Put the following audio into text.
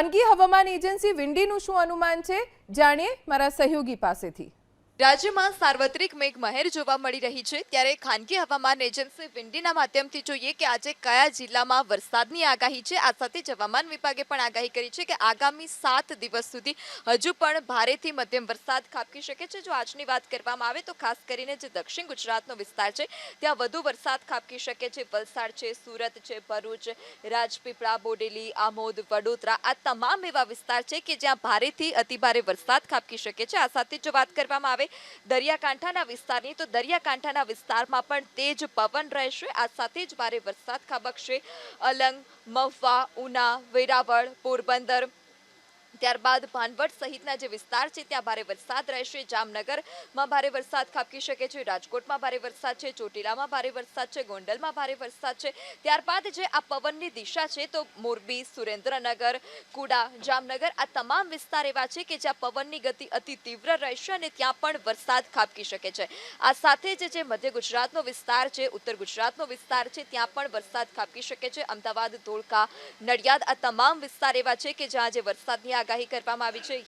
ખાનગી હવામાન એજન્સી વિંડીનું શું અનુમાન છે? જાણીએ મારા સહયોગી પાસેથી. રાજ્યમાં સાર્વત્રિક મેઘમહેર જોવા મળી રહી છે. ત્યારે ખાનગી હવામાન એજન્સી વિન્ડીના માધ્યમથી જોઈએ કે આજે કયા જિલ્લામાં વરસાદની આગાહી છે. આ સાથે જ હવામાન વિભાગે પણ આગાહી કરી છે કે આગામી સાત દિવસ સુધી હજુ પણ ભારેથી મધ્યમ વરસાદ ખાબકી શકે છે. જો આજની વાત કરવામાં આવે તો ખાસ કરીને જે દક્ષિણ ગુજરાતનો વિસ્તાર છે, ત્યાં વધુ વરસાદ ખાબકી શકે છે. વલસાડ છે, સુરત છે, ભરૂચ, રાજપીપળા, બોડેલી, આમોદ, વડોદરા આ તમામ એવા વિસ્તાર છે કે જ્યાં ભારેથી અતિભારે વરસાદ ખાબકી શકે છે. આ સાથે જો વાત કરવામાં આવે દરિયાકાંઠાના વિસ્તારની, તો દરિયાકાંઠાના વિસ્તારમાં પણ તેજ પવન રહેશે. આ સાથે જ ભારે વરસાદ ખાબકશે. અલંગ, મહુવા, ઉના, વેરાવળ, પોરબંદર ત્યારબાદ ભાનવડ સહિતના જે વિસ્તાર છે, ત્યાં ભારે વરસાદ રહેશે. જામનગરમાં ભારે વરસાદ ખાબકી શકે છે. રાજકોટમાં ભારે વરસાદ છે. ચોટીલામાં ભારે વરસાદ છે. ગોંડલમાં ભારે વરસાદ છે. ત્યારબાદ જે આ પવનની દિશા છે, તો મોરબી, સુરેન્દ્રનગર, કુડા, જામનગર આ તમામ વિસ્તાર એવા છે કે જ્યાં પવનની ગતિ અતિ તીવ્ર રહેશે અને ત્યાં પણ વરસાદ ખાબકી શકે છે. આ સાથે જ જે મધ્ય ગુજરાતનો વિસ્તાર છે, ઉત્તર ગુજરાતનો વિસ્તાર છે, ત્યાં પણ વરસાદ ખાબકી શકે છે. અમદાવાદ, ધોળકા, નડિયાદ આ તમામ વિસ્તાર એવા છે કે જ્યાં જે વરસાદની આગાહી કરવામાં આવી છે.